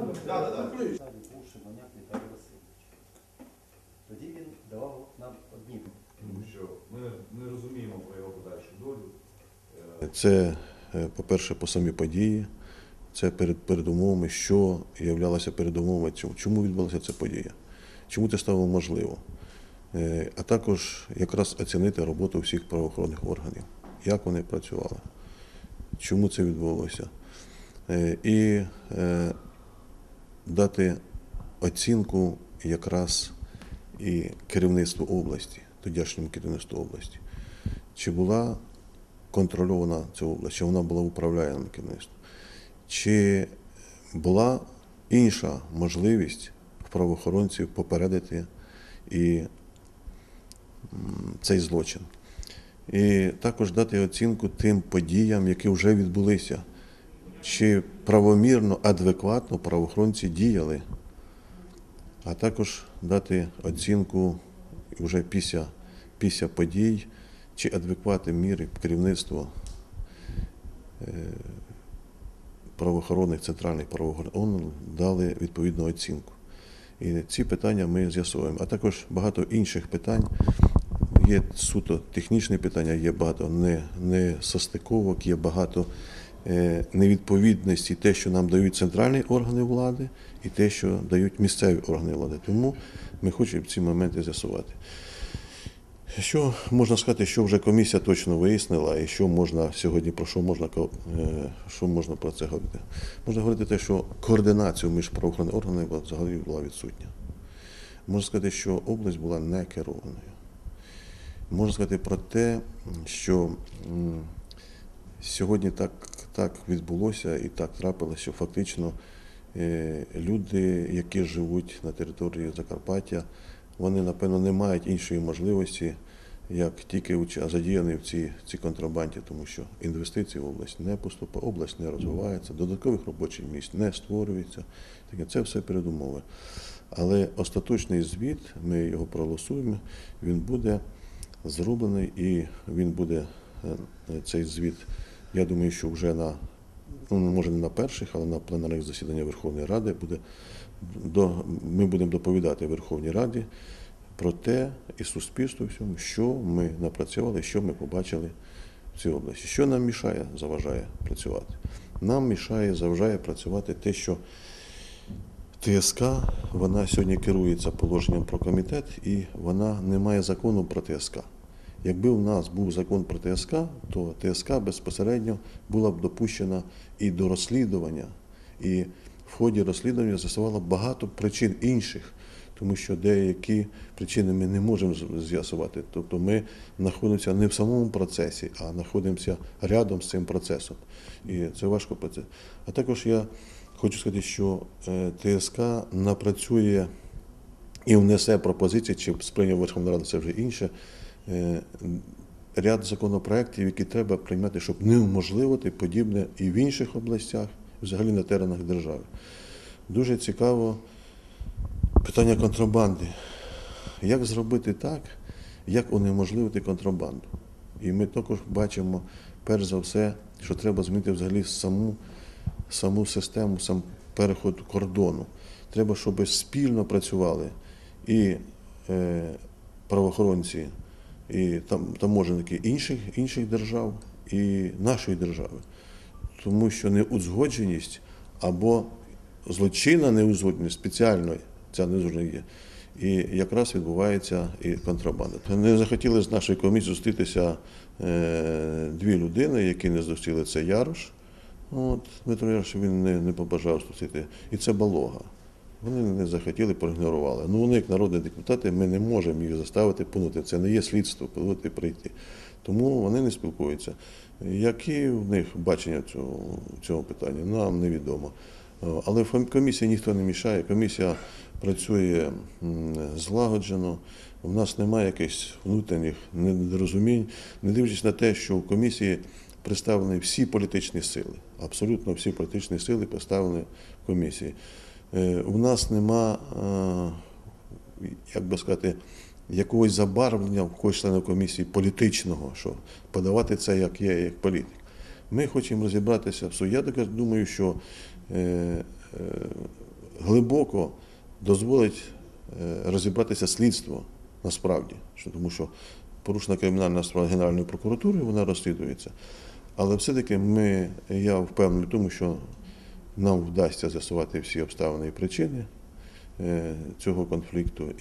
був Шимоняк Віталій Васильович. Тоді він давав нам одні. Тому що ми не розуміємо про його подальшу долю. Е, Це, е, по-перше, по самі події, це перед передумовами, що являлося передумовами, чому- чому відбулася ця подія, чому це стало можливо. Е, А також якраз оцінити роботу всіх правоохоронних органів, як вони працювали, чому це відбулося. І дати оцінку якраз і керівництву області, тодішньому керівництву області. Чи була контрольована ця область, чи вона була управляємим керівництвом, чи була інша можливість в правоохоронців попередити і цей злочин. І також дати оцінку тим подіям, які вже відбулися, чи правомірно, адекватно правоохоронці діяли, а також дати оцінку вже після, після подій, чи адекватні міри керівництво е, правоохоронних центральних правоохоронних дали відповідну оцінку. І ці питання ми з'ясуємо. А також багато інших питань. Є суто технічні питання, є багато не, не состиковок, є багато невідповідності те, що нам дають центральні органи влади, і те, що дають місцеві органи влади. Тому ми хочемо ці моменти з'ясувати. Що можна сказати, що вже комісія точно вияснила, і що можна сьогодні про що можна е, що можна про це говорити? Можна говорити те, що координація між правоохоронними органами взагалі була відсутня. Можна сказати, що область була не керованою. Можна сказати про те, що сьогодні так, так відбулося і так трапилося, що фактично е, люди, які живуть на території Закарпаття, вони, напевно, не мають іншої можливості, як тільки задіяні в цій, цій контрабанді, тому що інвестиції в область не поступають, область не розвивається, додаткових робочих місць не створюється. Це все передумови. Але остаточний звіт, ми його проголосуємо, він буде зроблений і він буде е, цей звіт. Я думаю, що вже на ну може не на перших, але на пленарних засіданнях Верховної Ради буде до ми будемо доповідати Верховній Раді про те і суспільству всьому, що ми напрацювали, що ми побачили в цій області. Що нам мішає, заважає працювати? Нам мішає, заважає працювати те, що ТСК вона сьогодні керується положенням про комітет, і вона не має закону про ТСК. Якби у нас був закон про ТСК, то ТСК безпосередньо була б допущена і до розслідування, і в ході розслідування з'ясувала багато причин інших, тому що деякі причини ми не можемо з'ясувати. Тобто ми знаходимося не в самому процесі, а знаходимося рядом з цим процесом. І це важко процес. А також я хочу сказати, що е, ТСК напрацює і внесе пропозиції, чи сприйняв Верховна Рада, це вже інше. Е, Ряд законопроєктів, які треба приймати, щоб не уможливити подібне і в інших областях, взагалі на теренах держави. Дуже цікаво питання контрабанди. Як зробити так, як унеможливити контрабанду? І ми також бачимо, перш за все, що треба змінити взагалі саму, саму систему, сам переход кордону. Треба, щоб спільно працювали і е, правоохоронці, і там, таможенники інших, інших держав, і нашої держави. Тому що неузгодженість або злочинна неузгодженість спеціально ця неузгодженість є. І якраз відбувається і контрабанда. Не захотіли з нашої комісії зустрітися е, дві людини, які не зустріли це Ярош. От, Дмитро Ярош він не, не побажав зустріти. І це Балога. Вони не захотіли, проігнорували. Ну вони, як народні депутати, ми не можемо їх заставити пунути. Це не є слідство, повинні прийти. Тому вони не спілкуються. Які в них бачення цього, цього питання, нам невідомо. Е, Але комісії ніхто не мішає. Комісія працює злагоджено. У нас немає якихось внутрішніх недорозумінь, не дивлячись на те, що в комісії представлені всі політичні сили. Абсолютно всі політичні сили представлені в комісії. Е, У нас нема, е, як би сказати, якогось забарвлення в когось членів комісії політичного, що подавати це як є, як політик. Ми хочемо розібратися в суді. Я так думаю, що е, глибоко дозволить розібратися слідство насправді, тому що порушена кримінальна справа Генеральною прокуратурою, вона розслідується. Але все-таки ми, я впевнений в тому, що нам вдасться з'ясувати всі обставини і причини е, цього конфлікту.